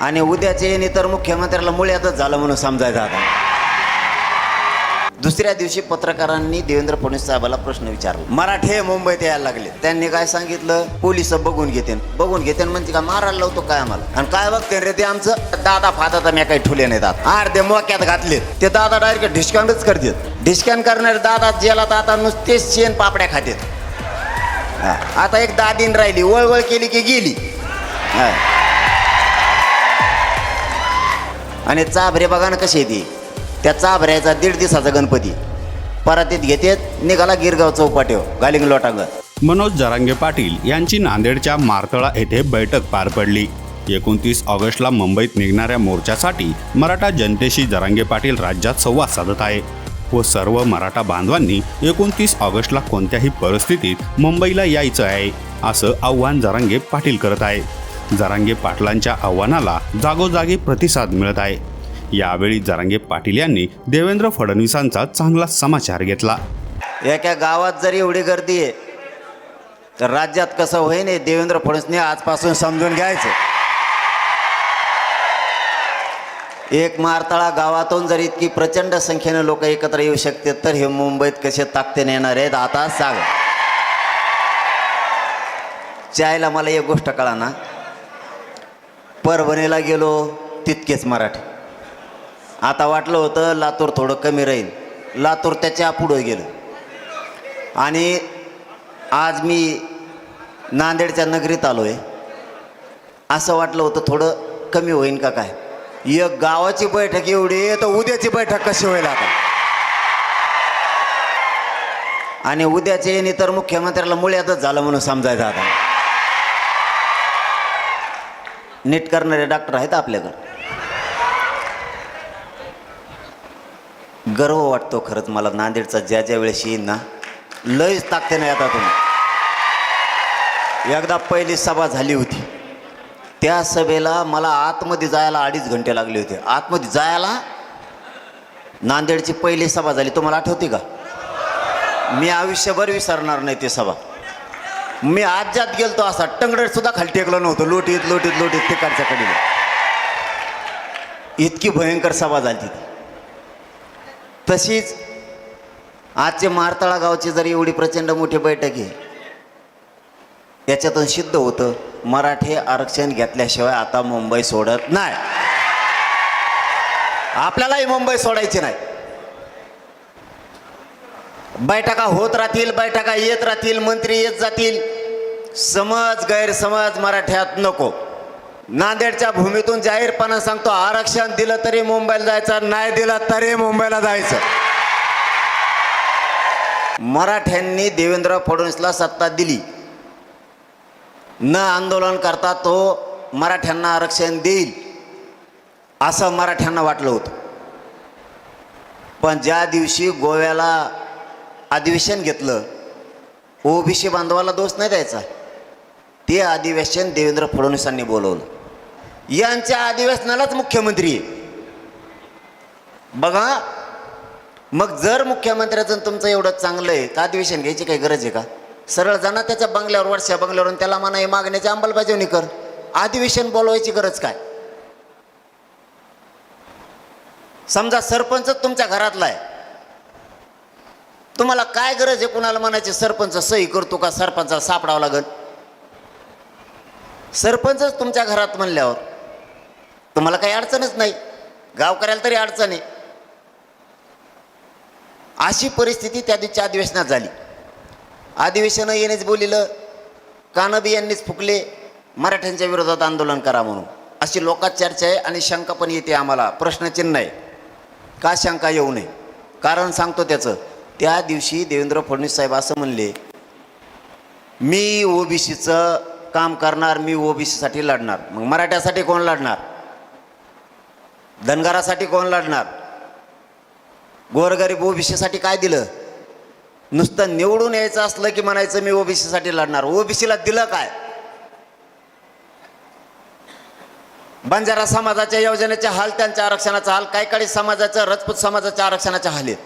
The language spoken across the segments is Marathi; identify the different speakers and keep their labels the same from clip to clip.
Speaker 1: आणि उद्याचे येणे तर मुख्यमंत्र्याला मुळ्यातच झालं म्हणून समजायचं आता. दुसऱ्या दिवशी पत्रकारांनी देवेंद्र फडणवीस साहेबाला प्रश्न विचारला. मराठे मुंबईत यायला लागले. त्यांनी काय सांगितलं? पोलीस बघून घेते बघून घेते म्हणजे का मारायला लावतो काय आम्हाला? आणि काय बघते रे ते आमचं? दादा फादा तर मी काही ठुले नाही दादा अर्धे मोक्यात घातले ते दादा डायरेक्ट डिस्काउंटच करतात. डिस्काउंट करणारे दादा जेला तर आता नुसतेच शेण पापड्या खातात. आता एक दादीन राहिली. वळवळ केली की गेली. आणि चाभरे बघा ना कशी ती त्या चाभऱ्याचा दीड दिवसाचा गणपती. परातीत घेतेत निघाला गिरगाव चौपाट्यो गालिंग लोटांग
Speaker 2: मनोज जरांगे पाटील यांची नांदेडच्या मारतळा येथे बैठक पार पडली. एकोणतीस ऑगस्टला मुंबईत निघणाऱ्या मोर्चासाठी मराठा जनतेशी जरांगे पाटील राज्यात संवाद साधत आहे. व सर्व मराठा बांधवांनी एकोणतीस ऑगस्टला कोणत्याही परिस्थितीत मुंबईला यायचं आहे असं आव्हान जरांगे पाटील करत आहे. जरांगे पाटलांच्या आव्हानाला जागोजागी प्रतिसाद मिळत आहे. यावेळी जरांगे पाटील यांनी देवेंद्र फडणवीसांचा चांगला समाचार घेतला.
Speaker 1: एका गावात जरी एवढी गर्दी आहे तर राज्यात कसं होईन हे देवेंद्र फडणवीसने आजपासून समजून घ्यायचं. एक मारतळा गावातून जर इतकी प्रचंड संख्येने लोक एकत्र येऊ शकते तर हे मुंबईत कसे ताकदीने येणार आहेत आता सांग. चायला मला एक गोष्ट कळा ना. परभणीला गेलो तितकेच मराठी. आता वाटलं होतं लातूर थोडं कमी राहील. लातूर त्याच्या पुढं गेलं. आणि आज मी नांदेडच्या नगरीत आलो आहे असं वाटलं होतं थोडं कमी होईन का काय? एक गावाची बैठक एवढी तर उद्याची बैठक कशी होईल आता? आणि उद्याचे येणे तर मुख्यमंत्र्याला मुळ्यातच झालं म्हणून समजायचं आता. नीट करणारे डॉक्टर आहेत आपल्याकडं. गर्व वाटतो खरंच मला नांदेडचा ज्या ज्या वेळेस येईन ना लयच ताकते नाही आता तुम्ही. एकदा पहिली सभा झाली होती. त्या सभेला मला आतमध्ये जायला अडीच घंटे लागले होते. आतमध्ये जायला नांदेडची पहिली सभा झाली. तुम्हाला आठवते का? मी आयुष्यभर विसरणार नाही ती सभा. मी आज्यात गेलतो असा टंगडट सुद्धा खाली टेकलो नव्हतं. लोटीत लोटीत लोटीत तिकडच्या कडीला इतकी भयंकर सभा झाली ती तशीच आजचे मारतळा गावची जरी एवढी प्रचंड मोठी बैठक आहे याच्यातून सिद्ध होतं मराठी आरक्षण घेतल्याशिवाय आता मुंबई सोडत नाही. आपल्यालाही मुंबई सोडायची नाही. बैठका होत राहतील बैठका येत राहतील मंत्री येत जातील. समज गैरसमज मराठ्यात नको. नांदेडच्या भूमीतून जाहीरपणा सांगतो आरक्षण दिलं तरी मुंबईला जायचं नाही दिलं तरी मुंबईला जायचं. मराठ्यांनी देवेंद्र फडणवीसला सत्ता दिली. न आंदोलन करता तो मराठ्यांना आरक्षण देईल असं मराठ्यांना वाटलं होतं. पण ज्या दिवशी गोव्याला अधिवेशन घेतलं. ओबीसी बांधवाला दोष नाही द्यायचा. ते अधिवेशन देवेंद्र फडणवीसांनी बोलवलं. यांच्या अधिवेशनालाच मुख्यमंत्री. बघा मग जर मुख्यमंत्र्याचं तुमचं एवढं चांगलं आहे का अधिवेशन घ्यायची काही गरज आहे का? सरळ जाणार त्याच्या बंगल्यावर वर्षा बंगल्यावरून त्याला म्हणा हे मागण्याची अंमलबजावणी कर. अधिवेशन बोलवायची गरज काय? समजा सरपंच तुमच्या घरातला आहे. तुम्हाला काय गरज आहे कुणाला म्हणायचे? सरपंच सही करतो का? सरपंचाला सापडावं लागल. सरपंचच तुमच्या घरात म्हणल्यावर तुम्हाला काही अडचणच नाही. गावकऱ्याला तरी अडचण आहे. अशी परिस्थिती त्या दिवशी अधिवेशनात झाली. अधिवेशनं येणेच बोलिलं कानबी यांनीच फुकले मराठ्यांच्या विरोधात आंदोलन करा म्हणून. अशी लोकात चर्चा आहे आणि शंका पण येते आम्हाला. प्रश्नचिन्ह आहे. का शंका येऊ नये? कारण सांगतो त्याचं. त्या दिवशी देवेंद्र फडणवीस साहेब असं म्हणले मी ओबीसीचं काम करणार मी ओबीसीसाठी लढणार. मग मराठ्यासाठी कोण लढणार? धनगरासाठी कोण लढणार? गोरगरीब ओबीसीसाठी काय दिलं? नुसतं निवडून यायचं असलं की म्हणायचं मी ओबीसीसाठी लढणार. ओबीसीला दिलं काय? बंजारा समाजाच्या योजनेचे हाल त्यांच्या आरक्षणाचा हाल काही काही समाजाचं राजपूत समाजाच्या आरक्षणाचे हाल आहेत.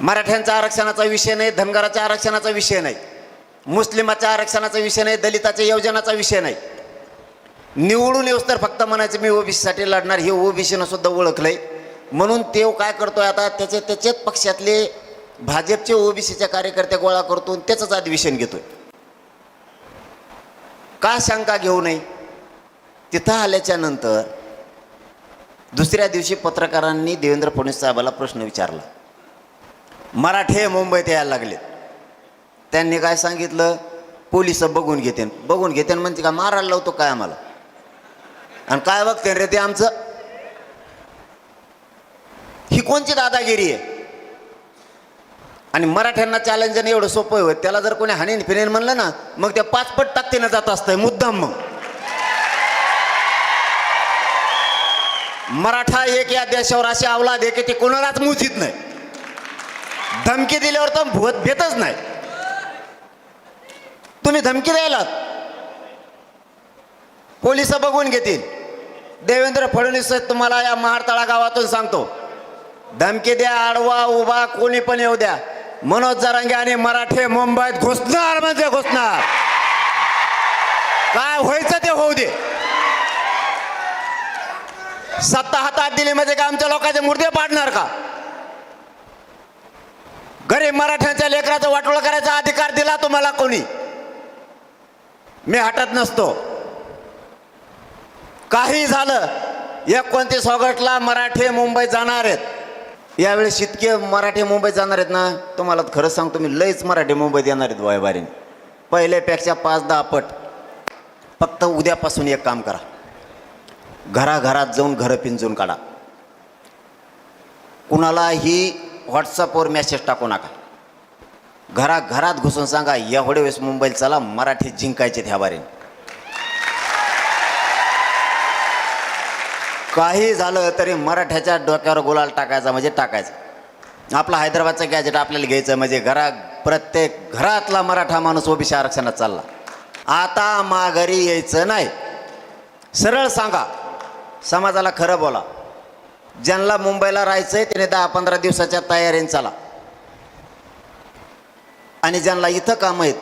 Speaker 1: मराठ्यांचा आरक्षणाचा विषय नाही धनगराच्या आरक्षणाचा विषय नाही मुस्लिमाच्या आरक्षणाचा विषय नाही दलिताच्या योजनाचा विषय नाही. निवडून येऊस तर फक्त म्हणायचं मी ओबीसीसाठी लढणार हे ओबीसीनं सुद्धा ओळखलंय. म्हणून ते काय करतोय आता त्याचे त्याच्याच पक्षातले भाजपचे ओबीसीचे कार्यकर्ते गोळा करतो त्याचंच अधिवेशन घेतोय. का शंका घेऊ नये? तिथं आल्याच्यानंतर दुसऱ्या दिवशी पत्रकारांनी देवेंद्र फडणवीस साहेबाला प्रश्न विचारला. मराठे मुंबईत यायला लागले त्यांनी काय सांगितलं? पोलीस बघून घेते बघून घेते म्हणते का मारायला लावतो काय आम्हाला? आणि काय बघते रे ते आमचं? ही कोणची दादागिरी आहे? आणि मराठ्यांना चॅलेंजन एवढं सोपं होत त्याला जर कोणी हाणीन फिरेन म्हणलं ना मग ते पाचपट टाकतेनं जात असतंय. मुद्दाम मग. मराठा एक या देशावर अशी अवलाद आहे की ते कोणालाच मुजित नाही. धमकी दिल्यावर तर भूत भेटच नाही. तुम्ही धमकी द्यायलात. पोलीस बघून घेतील. देवेंद्र फडणवीस तुम्हाला या महाडतळा गावातून सांगतो. धमकी द्या आडवा उभा कोणी पण येऊ द्या. मनोज जरांगे आणि मराठे मुंबईत घुसणार म्हणजे घुसणार. काय व्हायचं ते होऊ दे. सत्ता हातात दिली म्हणजे का आमच्या लोकांचे मुर्दे पाडणार का? गरीब मराठ्यांच्या लेकराचं वाटोळ करायचा अधिकार दिला तुम्हाला कोणी? मी हटत नसतो. काही झालं एकोणतीस ऑगस्टला मराठे मुंबईत जाणार आहेत. यावेळेस इतके मराठी मुंबईत जाणार आहेत ना तुम्हाला खरंच सांगतो मी लईच मराठी मुंबईत येणार आहेत वायबारीने पहिल्यापेक्षा पाच दहा पट. फक्त उद्यापासून एक काम करा. घराघरात जाऊन घरं पिंजून काढा. कुणालाही व्हॉट्सअपवर मेसेज टाकू नका. घराघरात घुसून सांगा एवढे वेळेस मुंबईला चला मराठी जिंकायचे ह्या बारीने. काही झालं तरी मराठ्याच्या डोक्यावर गुलाल टाकायचा म्हणजे टाकायचा. आपला हैदराबादचं गॅजेट आपल्याला घ्यायचं म्हणजे घरा प्रत्येक घरातला मराठा माणूस ओबीसी आरक्षणात चालला. आता माघारी यायचं नाही. सरळ सांगा. समाजाला खरं बोला. ज्यांना मुंबईला राहायचं आहे त्याने दहा पंधरा दिवसाच्या तयारीने चला. आणि ज्यांना इथं काम आहेत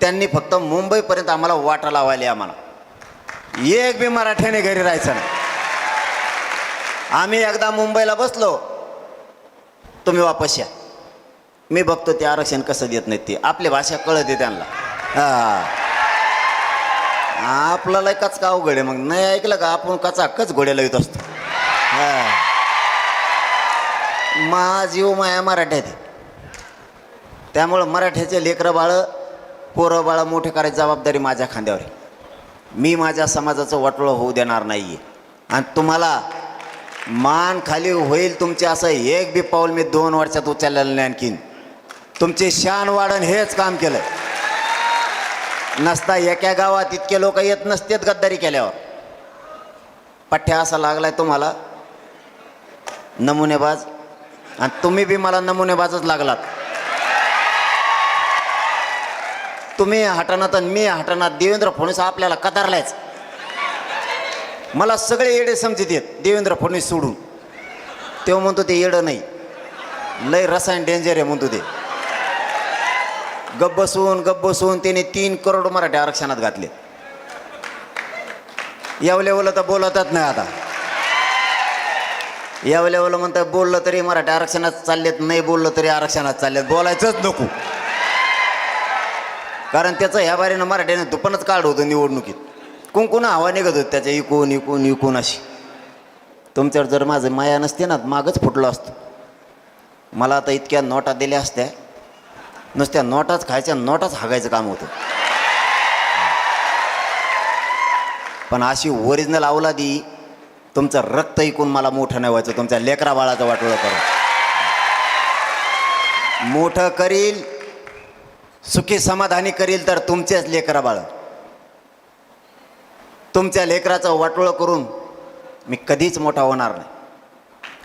Speaker 1: त्यांनी फक्त मुंबईपर्यंत आम्हाला वाटा लावायला आम्हाला. एक बी मराठ्याने घरी राहायचं नाही. आम्ही एकदा मुंबईला बसलो तुम्ही वापस या. मी बघतो ते आरक्षण कसं देत नाहीत ते. आपली भाषा कळते त्यांना. हा. आपल्याला कचका अवघड आहे. मग नाही ऐकलं का आपण कचा कच घोड्याला येत असतो. हा. मा जीव माया मराठ्यात त्यामुळं मराठ्याचे लेकरं बाळं पोरं बाळं मोठे करायची जबाबदारी माझ्या खांद्यावर आहे. मी माझ्या समाजाचं वाटोळं होऊ देणार नाही आहे आणि तुम्हाला मान खाली होईल तुमचे असं एक बी पाऊल मी दोन वर्षात उचललेलं नाही आणखीन. तुमचे शान वाढण हेच काम केलं नसता एका गावात इतके लोक येत नसतेत गद्दारी केल्यावर. पठ्ठ्या असा लागलाय तुम्हाला. नमुनेबाज आणि तुम्ही बी मला नमुनेबाजच लागलात. तुम्ही हटाना आणि मी हटाना देवेंद्र फडणवीस आपल्याला कदारलायच मला सगळे येडे समजित येत देवेंद्र फडणवीस सोडून. तेव्हा म्हणतो ते येडं नाही. लय रसायन डेंजर आहे म्हणतो ते. गप बसून गप बसून त्याने तीन करोड मराठी आरक्षणात घातले या लेवलं तर बोलतच नाही आता. या एवलं म्हणतात बोललं तरी मराठी आरक्षणात चाललेत नाही बोललं तरी आरक्षणात चाललेत. बोलायचंच नको. कारण त्याचं ह्या बारीनं मराठीनं दुपणच काढ होतं निवडणुकीत. कुंकुन हवा निघत होत त्याच्या इकून इकून इकून अशी. तुमच्यावर जर माझं माया नसते ना मागच फुटलो असतो. मला आता इतक्या नोटा दिल्या असत्या. नुसत्या नोटाच खायच्या नोटाच हागायचं काम होतं. पण अशी ओरिजिनल अवलादी तुमचं रक्त ऐकून मला मोठं नाही व्हायचं तुमच्या लेकरा बाळाचं वाटोळं करून. मोठं करील सुखी समाधानी करील तर तुमचेच लेकरा बाळ. तुमच्या लेकराचं वाटोळं करून मी कधीच मोठा होणार नाही.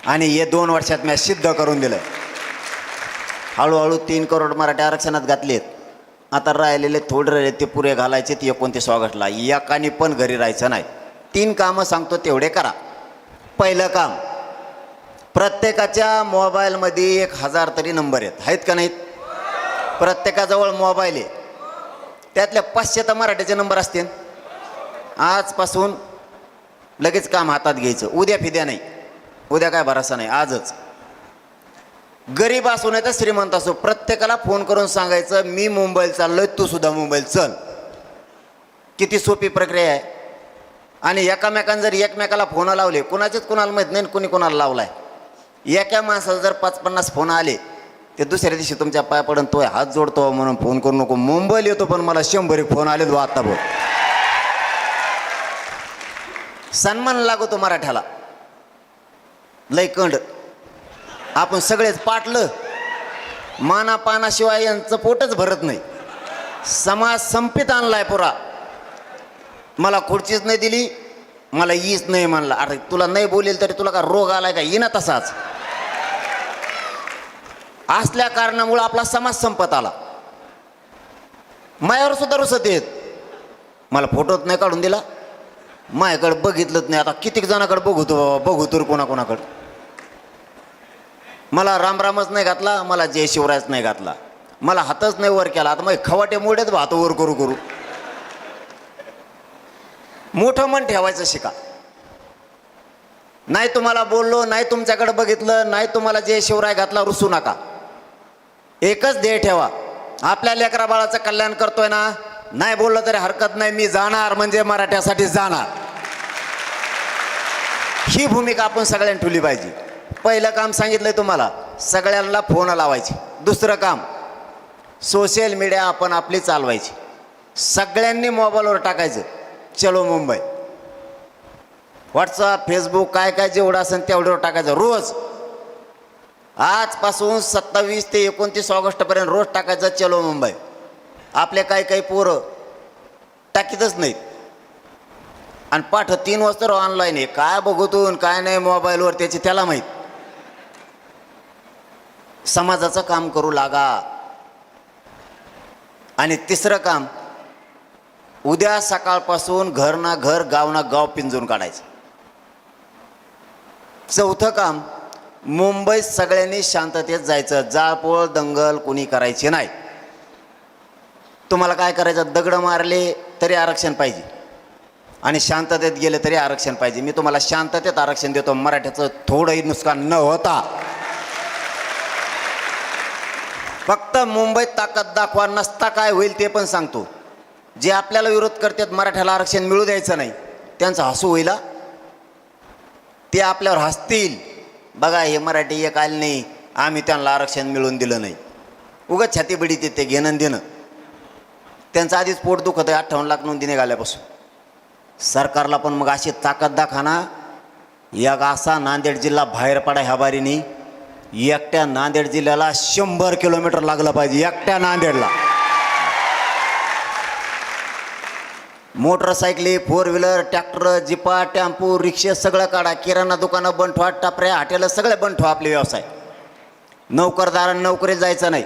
Speaker 1: आणि हे दोन वर्षात मी सिद्ध करून दिलं. हळूहळू तीन करोड मराठी आरक्षणात घातलेत. आता राहिलेले थोडे राहिले ते पुरे घालायचे ते एकोणतीस ऑगस्टला. एकाने पण घरी राहायचं नाही. तीन कामं सांगतो तेवढे करा. पहिलं काम प्रत्येकाच्या मोबाईलमध्ये एक हजार तरी नंबर आहेत. आहेत का नाहीत? प्रत्येकाजवळ मोबाईल आहे. त्यातल्या पाचशे तर मराठीचे नंबर असतील. आजपासून लगेच काम हातात घ्यायचं. उद्या फिद्या नाही. उद्या काय भरोसा नाही. आजच. गरीब असू नाही तर श्रीमंत असो. प्रत्येकाला फोन करून सांगायचं मी मुंबईला चाललोय तू सुद्धा मुंबईला चल. किती सोपी प्रक्रिया आहे. आणि एकामेकांनी जर एकमेकाला फोन लावले कुणाचेच कुणाला माहीत नाही कुणी कुणाला लावलाय. एका माणसाला जर पाच पन्नास फोन आले ते दुसऱ्या दिवशी तुमच्या पाय पडून तो हात जोडतो म्हणून फोन करू नको. मुंबईला येतो पण मला शंभर फोन आले तो आता बघ. सन्मान लागतो मराठ्याला. लय कंड. आपण सगळेच पाटलं. माना पानाशिवाय यांचं पोटच भरत नाही. समाज संपित आणलाय पुरा. मला खुर्चीच नाही दिली मला ईच नाही म्हणला. अरे तुला नाही बोलेल तरी तुला का रोग आलाय का? येईना तसाच. असल्या कारणामुळं आपला समाज संपत आला. मायावर सुद्धा रुसत येत मला फोटोच नाही काढून दिला. माझ्याकडे बघितलंच नाही. आता कितीक जणाकडे बघतो बाबा? बघू तर कोणाकोणाकडे. मला रामरामच नाही घातला मला जय शिवरायच नाही घातला. मला हातच नाही वर केला. आता मग खवाटे मोठेच भात वर करू करू. मोठं मन ठेवायचं शिका. नाही तुम्हाला बोललो नाही तुमच्याकडे बघितलं नाही तुम्हाला जे शिवराय घातला रुसू नका. एकच ध्येय ठेवा. आपल्या लेकरा बाळाचं कल्याण करतोय ना नाही बोललं तरी हरकत नाही मी जाणार म्हणजे मराठ्यासाठी जाणार. ही भूमिका आपण सगळ्यांनी ठेवली पाहिजे. पहिलं काम सांगितलंय तुम्हाला सगळ्यांना फोन लावायचे. दुसरं काम सोशल मीडिया आपण आपली चालवायची. सगळ्यांनी मोबाईलवर टाकायचं. चलो मुंबई. व्हॉट्सअप फेसबुक काय काय जेवढं असेल तेवढं टाकायचं. रोज. आजपासून सत्तावीस ते एकोणतीस ऑगस्टपर्यंत रोज टाकायचं चलो मुंबई. आपले काही काही पोरं टाकीतच नाहीत. आणि पाठ तीन वाजता ऑनलाईन आहे. काय बघतून काय नाही मोबाईलवर त्याची त्याला माहीत. समाजाचं काम करू लागा. आणि तिसरं काम उद्या सकाळपासून घर ना घर गाव ना गाव पिंजून काढायचं. चौथं काम मुंबईत सगळ्यांनी शांततेत जायचं. जाळपोळ दंगल कोणी करायची नाही. तुम्हाला काय करायचं? दगड मारले तरी आरक्षण पाहिजे. आणि शांततेत गेले तरी आरक्षण पाहिजे. मी तुम्हाला शांततेत आरक्षण देतो. मराठ्याचं थोडंही नुकसान न होता. फक्त मुंबईत ताकद दाखवा नसता काय होईल ते पण सांगतो. जे आपल्याला विरोध करतात मराठ्याला आरक्षण मिळू द्यायचं नाही त्यांचं हसू होईल. ते आपल्यावर हसतील. बघा हे मराठी एक आले नाही आम्ही त्यांना आरक्षण मिळवून दिलं नाही. उगाच छातीबडी ते घेणं देणं. त्यांचं आधीच पोट दुखत आहे अठ्ठावन्न लाख नोंदी निघाल्यापासून. सरकारला पण मग अशी ताकद दाखाना एक असा नांदेड जिल्हा बाहेर पडा ह्या बारीनी. एकट्या नांदेड जिल्ह्याला शंभर किलोमीटर लागलं पाहिजे एकट्या नांदेडला. मोटरसायकली फोर व्हीलर ट्रॅक्टर जिपा टेम्पो रिक्षे सगळं काढा. किराणा दुकानं बंद ठेवा टापऱ्या हॉटेलं सगळे बंद ठेवा आपले व्यवसाय. नोकरदारांना नोकरीत जायचं नाही.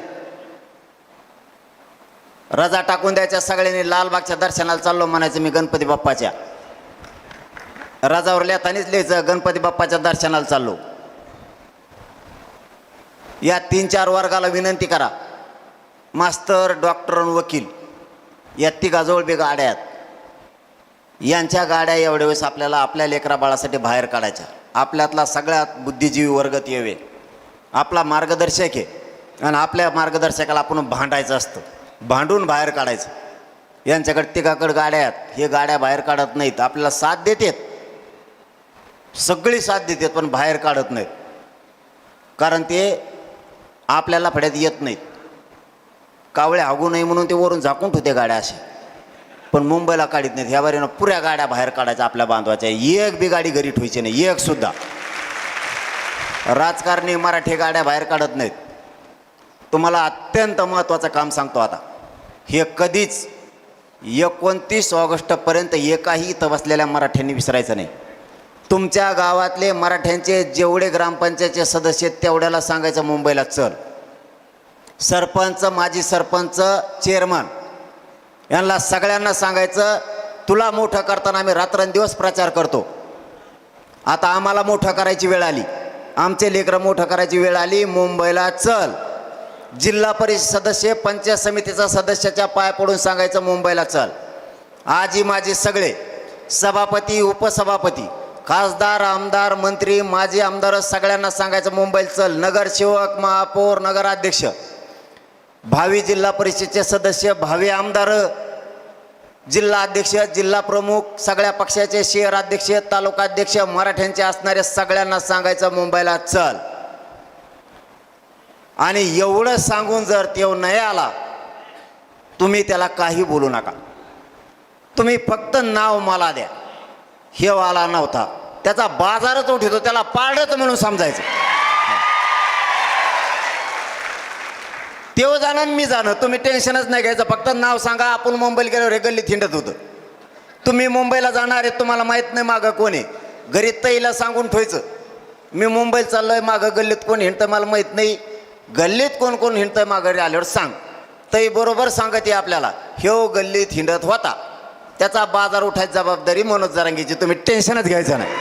Speaker 1: रजा टाकून द्यायच्या सगळ्यांनी लालबागच्या दर्शनाला चाललो म्हणायचं मी गणपती बाप्पाच्या. रजावर लिहितानीच लिहायचं गणपती बाप्पाच्या दर्शनाला चाललो. या तीन चार वर्गाला विनंती करा. मास्तर डॉक्टर आणि वकील या तिघाजवळ बी गाड्या आहेत. यांच्या गाड्या एवढ्या वेळेस आपल्याला आपल्या लेकरा बाळासाठी बाहेर काढायच्या. आपल्यातला सगळ्यात बुद्धिजीवी वर्गत यावे. आपला मार्गदर्शक आहे. आणि आपल्या मार्गदर्शकाला आपण भांडायचं असतं. भांडून बाहेर काढायचं. यांच्याकडे तिघाकडे गाड्या आहेत. हे गाड्या बाहेर काढत नाहीत. आपल्याला साथ देतात. सगळी साथ देतात पण बाहेर काढत नाहीत. कारण ते आपल्याला फड्यात येत नाहीत. कावळे हागू नये म्हणून ते वरून झाकून ठेवते गाड्या अशा. पण मुंबईला काढत नाहीत. ह्या बारीनं पुऱ्या गाड्या बाहेर काढायच्या आपल्या बांधवाच्या. एक बी गाडी घरी ठेवायची नाही. एक सुद्धा. राजकारणी मराठी गाड्या बाहेर काढत नाहीत. तुम्हाला अत्यंत महत्त्वाचं काम सांगतो आता. हे कधीच एकोणतीस ऑगस्टपर्यंत एकाही इथं बसलेल्या मराठ्यांनी विसरायचं नाही. तुमच्या गावातले मराठ्यांचे जेवढे ग्रामपंचायतचे सदस्य आहेत तेवढ्याला सांगायचं मुंबईला चल. सरपंच माजी सरपंच चेअरमन यांना सगळ्यांना सांगायचं तुला मोठं करताना आम्ही रात्रंदिवस प्रचार करतो. आता आम्हाला मोठं करायची वेळ आली. आमचे लेकरं मोठं करायची वेळ आली. मुंबईला चल. जिल्हा परिषद सदस्य पंचायत समितीचा सदस्याच्या पाय पडून सांगायचं मुंबईला चल. आजी माझी सगळे सभापती उपसभापती खासदार आमदार मंत्री माजी आमदार सगळ्यांना सांगायचं मुंबईत चल. नगरसेवक महापौर नगराध्यक्ष भावी जिल्हा परिषदेचे सदस्य भावी आमदार जिल्हा अध्यक्ष जिल्हा प्रमुख सगळ्या पक्षाचे शहर अध्यक्ष तालुका अध्यक्ष मराठ्यांचे असणाऱ्या सगळ्यांना सांगायचं मुंबईला चल. आणि एवढं सांगून जर तेव नाही आला तुम्ही त्याला काही बोलू नका. तुम्ही फक्त नाव मला द्या. हे आला नव्हता. त्याचा बाजारच उठतो त्याला पाडत म्हणून समजायचं. तेव्हा जाणं आणि मी जाणं तुम्ही टेन्शनच नाही घ्यायचं. फक्त नाव सांगा. आपण मुंबईला गेल्यावर हे गल्लीत हिंडत होतं. तुम्ही मुंबईला जाणार आहे तुम्हाला माहीत नाही मागं कोण आहे. घरी तईला सांगून ठेवायचं. मी मुंबईला आहे मागं गल्लीत कोण हिंडतं मला माहीत नाही. गल्लीत कोण कोण हिंडतं माघारी आल्यावर सांग. तई बरोबर सांगत आहे आपल्याला. ह्यो गल्लीत हिंडत होता. त्याचा बाजार उठायची जबाबदारी मनोज जरांगीची. तुम्ही टेन्शनच घ्यायचं नाही.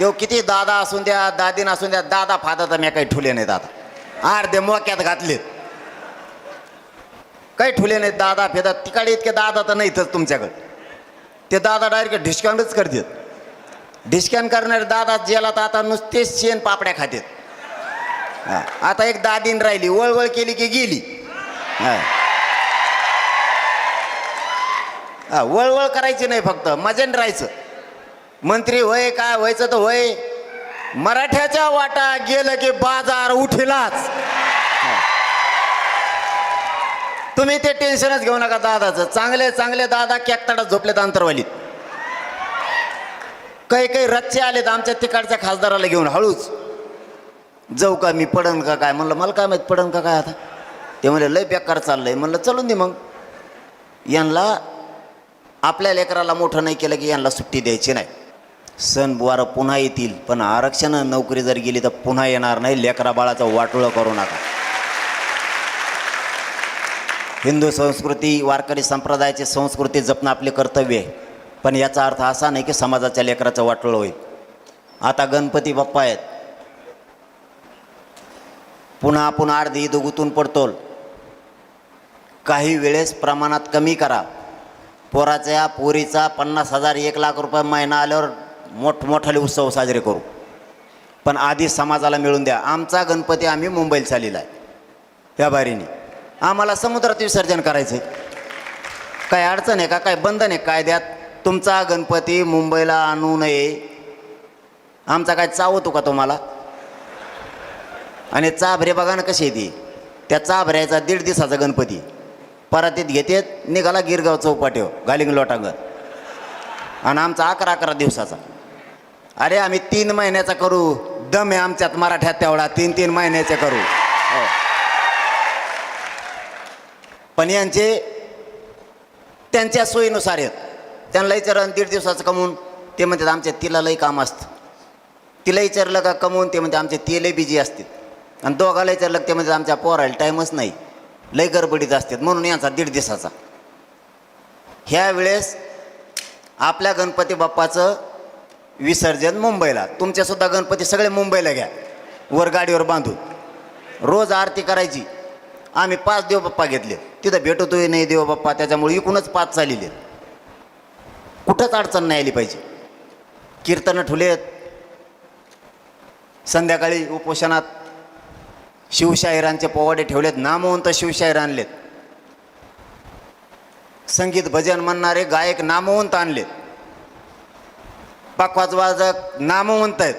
Speaker 1: तो किती दादा असून द्या दादीन असून द्या दादा फादा तर मी काही ठुले नाही दादा. अर्धे मोक्यात घातलेत. काही ठुले नाहीत दादा फेदा. तिकडे इतके दादा तर नाहीतच तुमच्याकडे. ते दादा डायरेक्ट डिस्काउंटच करतात. ढिस्कॅन करणारे दादा जेला तर आता नुसतेच शेण पापड्या खातात आता एक दादीन राहिली वळवळ केली की गेली. हा, वळवळ करायची नाही फक्त मजेन राहायचं. मंत्री होय काय व्हायचं तर होय. मराठ्याच्या वाटा गेलं की बाजार उठिलाच. तुम्ही ते टेन्शनच घेऊ नका दादाचं. चांगले चांगले दादा कॅकताडात झोपलेत अंतरवालीत काही काही रच्चे आलेत आमच्या तिकडच्या खासदाराला घेऊन हळूच. जाऊ का मी पडन का काय? म्हणलं मला काय माहीत पडन का काय आता? ते म्हणले लय बेकार चाललंय. म्हणलं चलून दे मग. यांना आपल्या लेकराला मोठं नाही केलं की यांना सुट्टी द्यायची नाही. सण बुवारं पुन्हा येतील पण आरक्षण नोकरी जर गेली तर पुन्हा येणार नाही लेकरा बाळाचं वाटोळं करू नका. हिंदू संस्कृती वारकरी संप्रदायाची संस्कृती जपणं आपले कर्तव्य आहे. पण याचा अर्थ असा नाही की समाजाच्या लेकराचं वाटोळं होईल. आता गणपती बाप्पा आहेत. पुन्हा आपण अर्धी दुगुतून गुतून पडतोल. काही वेळेस प्रमाणात कमी करा. पोराच्या पोरीचा पन्नास हजार एक लाख रुपये महिना आल्यावर मोठमोठाले उत्सव साजरे करू. पण आधी समाजाला मिळून द्या. आमचा गणपती आम्ही मुंबईला चाललेला आहे. या बारीने. आम्हाला समुद्रात विसर्जन करायचं आहे काय अडचण आहे का? काय बंधन आहे? कायद्यात तुमचा गणपती मुंबईला आणू नये. आमचा काय चावतो का तुम्हाला? आणि चाभरे बघा ना कशी येते. त्या चाभऱ्याचा दीड दिवसाचा गणपती. परातीत घेतेत निघाला गिरगाव चौपाट्यो गालिंग लोटांग आणि आमचा अकरा अकरा दिवसाचा. अरे आम्ही तीन महिन्याचा करू. दम आहे आमच्यात मराठ्यात तेवढा. तीन तीन महिन्याचे करू. हो. पण यांचे त्यांच्या सोयीनुसार आहेत. त्यांना विचारलं दीड दिवसाचं कमवून ते म्हणतात आमच्या तिला लई काम असतं. तिला विचारलं का कमवून ते म्हणते आमचे ते लई बिजी असतात आणि दोघाला विचारलं ते म्हणजे आमच्या पोरायला टाईमच नाही. लई गडबडीत असतात. म्हणून यांचा दीड दिवसाचा. ह्या वेळेस आपल्या गणपती बाप्पाचं विसर्जन मुंबईला. तुमच्यासुद्धा गणपती सगळे मुंबईला घ्या. वर गाडीवर बांधून. रोज आरती करायची. आम्ही पाच देवबाप्पा घेतले. तिथं भेटतोय नाही देवबाप्पा त्याच्यामुळे इकूनच पाच चालले. कुठंच अडचण नाही आली पाहिजे. कीर्तनं ठुलेत. संध्याकाळी उपोषणात शिवशाहिरांचे पोवाडे ठेवलेत. नामवंत शिवशाहीर आणलेत. संगीत भजन म्हणणारे गायक नामवंत आणलेत. पाकवाज वाजक नामवंत आहेत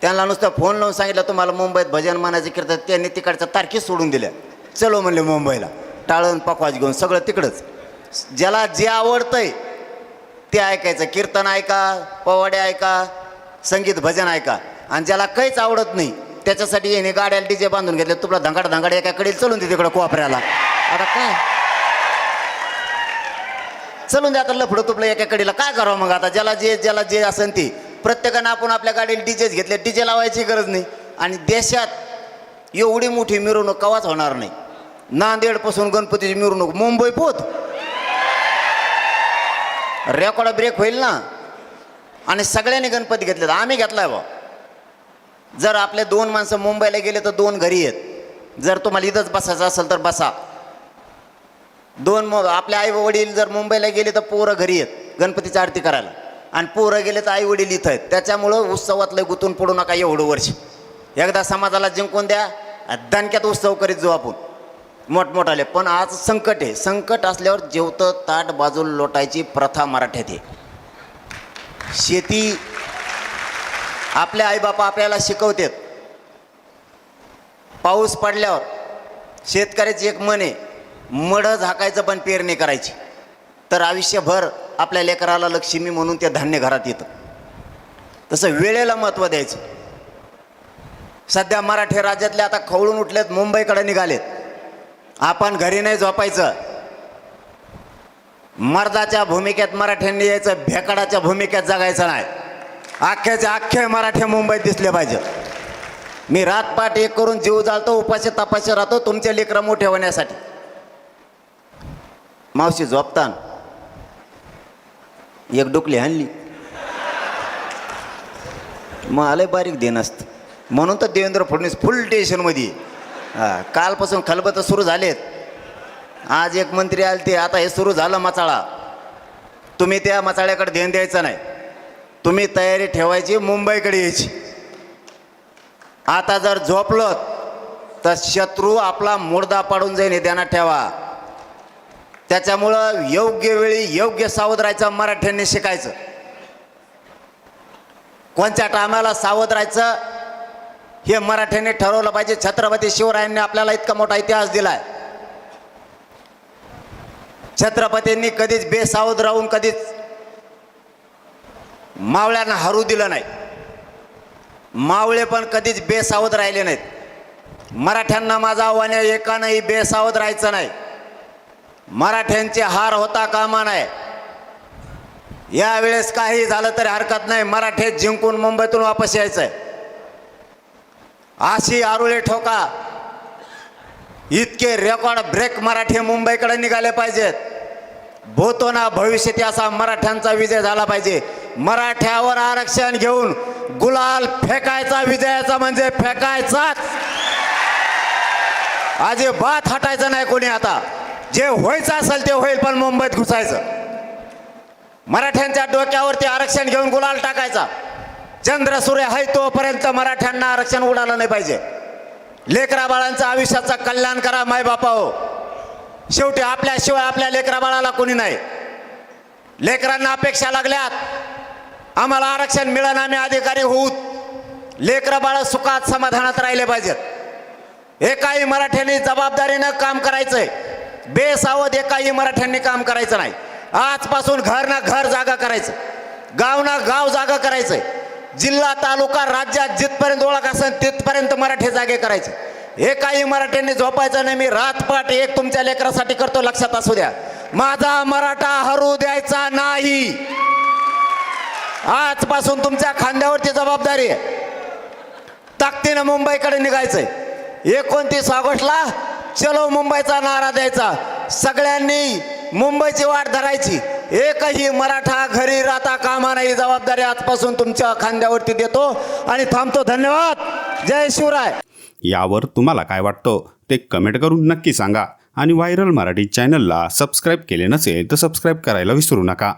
Speaker 1: त्यांना नुसतं फोन लावून सांगितलं तुम्हाला मुंबईत भजन म्हणायचं कीर्तन त्यांनी तिकडच्या तारखी सोडून दिल्या. चलो म्हणले मुंबईला. टाळून पाकवाज घेऊन सगळं तिकडंच. ज्याला जे आवडतंय ते ऐकायचं. कीर्तन ऐका पवाडे ऐका संगीत भजन ऐका. आणि ज्याला काहीच आवडत नाही त्याच्यासाठी याने गाड्याला डीजे बांधून घेतले. तुला धंगाड धंगाड एकाकडे चलून दे तिकडं कोपऱ्याला. आता काय? चलून द्या आता लफडं तुपलं एका कडीला. काय करावं मग आता? ज्याला जे ज्याला जे असेल ते. प्रत्येकानं आपण आपल्या गाडीला डीजेच घेतले. डीजे लावायची गरज नाही. आणि देशात एवढी मोठी मिरवणूक कवाच होणार नाही. नांदेडपासून गणपतीची मिरवणूक. मुंबई पोत रेकॉर्ड ब्रेक होईल ना? आणि सगळ्यांनी गणपती घेतले आम्ही घेतलाय बा. जर आपले दोन माणसं मुंबईला गेले तर दोन घरी आहेत. जर तुम्हाला इथंच बसायचं असेल तर बसा. दोन मग आपले आई वडील जर मुंबईला गेले तर पोरं घरी येत गणपतीची आरती करायला. आणि पोरं गेले तर आई वडील इथं आहेत. त्याच्यामुळं उत्सवातलं गुतून पडू नका एवढं वर्ष. एकदा समाजाला जिंकून द्या दणक्यात उत्सव करीत जाऊ आपण. मोठमोठाले. पण आज संकट आहे. संकट असल्यावर जेवतं ताट बाजूल लोटायची प्रथा मराठ्यात आहे. शेती आपल्या आईबापा आपल्याला शिकवतात. पाऊस पडल्यावर शेतकऱ्याची एक मन आहे. मड झाकायचं पण पेरणी करायची. तर आयुष्यभर आपल्या लेकराला लक्ष्मी म्हणून ते धान्य घरात येतं. तसं वेळेला महत्त्व द्यायचं. सध्या मराठी राज्यातले आता खवळून उठलेत मुंबईकडे निघालेत. आपण घरी नाही झोपायचं. मर्दाच्या भूमिकेत मराठ्यांनी यायचं भेकडाच्या भूमिकेत जगायचं नाही. अख्ख्याचे अख्खे मराठे मुंबईत दिसले पाहिजे. मी रातपाट एक करून जीव जाळतो उपाशी तपाशी राहतो तुमचे लेकरं मोठे होण्यासाठी. मावशी झोपतान. एक डुकली हाणली. मग आलंय बारीक देण असतं म्हणून तर देवेंद्र फडणवीस फुल टेन्शनमध्ये कालपासून खलबतं सुरू झालेत. आज एक मंत्री आले ते आता हे सुरू झालं मचाळा. तुम्ही त्या मचाळ्याकडे ध्यान द्यायचं नाही. तुम्ही तयारी ठेवायची मुंबईकडे यायची. आता जर झोपलं तर शत्रू आपला मुर्दा पाडून जाईन हे ध्यानात ठेवा. त्याच्यामुळं योग्य वेळी योग्य सावध राहायचं मराठ्यांनी शिकायचं. कोणत्या टायमाला सावध राहायचं हे मराठ्यांनी ठरवलं पाहिजे. छत्रपती शिवरायांनी आपल्याला इतका मोठा इतिहास दिलाय. छत्रपतींनी कधीच बेसावध राहून कधीच मावळ्यांना हरू दिलं नाही. मावळे पण कधीच बेसावध राहिले नाहीत. मराठ्यांना माझं आव्हान आहे एकानंही बेसावध राहायचं नाही. मराठ्यांचे हार होता कामा नाही यावेळेस काही झालं तरी हरकत नाही. मराठे जिंकून मुंबईतून वापस यायचंय. अशी आरुळे ठोका. इतके रेकॉर्ड ब्रेक मराठी मुंबईकडे निघाले पाहिजेत. भूतो ना भविष्यात असा मराठ्यांचा विजय झाला पाहिजे. मराठ्यावर आरक्षण घेऊन गुलाल फेकायचा विजयाचा म्हणजे फेकायचाच. अजिबात हटायचं नाही कोणी आता. जे व्हायचं असेल ते होईल पण मुंबईत घुसायचं. मराठ्यांच्या डोक्यावरती आरक्षण घेऊन गुलाल टाकायचा. चंद्र सूर्य आहे तोपर्यंत मराठ्यांना आरक्षण उडालं नाही पाहिजे. लेकरा बाळांचं आयुष्याचं कल्याण करा मायबापा हो. शेवटी आपल्याशिवाय आपल्या लेकरा बाळाला कोणी नाही. लेकरांना अपेक्षा लागल्यात. आम्हाला आरक्षण मिळणं आम्ही अधिकारी होऊत. लेकरा बाळ सुखात समाधानात राहिले पाहिजेत. एकाही मराठ्यांनी जबाबदारीनं काम करायचंय. बेसावध एकाही मराठ्यांनी काम करायचं नाही. आजपासून घर ना घर जागा करायचं. गाव ना गाव जागा करायचंय जिल्हा तालुका राज्यात जिथपर्यंत ओळख असेल तिथपर्यंत मराठी जागे करायचे. एकाही मराठ्यांनी झोपायचं नाही. मी रातपाट एक तुमच्या लेकरासाठी करतो लक्षात असू द्या. माझा मराठा हरू द्यायचा नाही. आजपासून तुमच्या खांद्यावरची जबाबदारी आहे. ताकदीनं मुंबईकडे निघायचंय. एकोणतीस ऑगस्टला चलो मुंबईचा नारा द्यायचा. सगळ्यांनी मुंबईची वाट धरायची. एकही मराठा घरी राहता कामा नाही जबाबदारी आजपासून तुमच्या खांद्यावरती देतो. आणि थांबतो. धन्यवाद. जय शिवराय.
Speaker 2: यावर तुम्हाला काय वाटतं ते कमेंट करून नक्की सांगा. आणि व्हायरल मराठी चॅनलला सबस्क्राईब केले नसेल तर सबस्क्राईब करायला विसरू नका.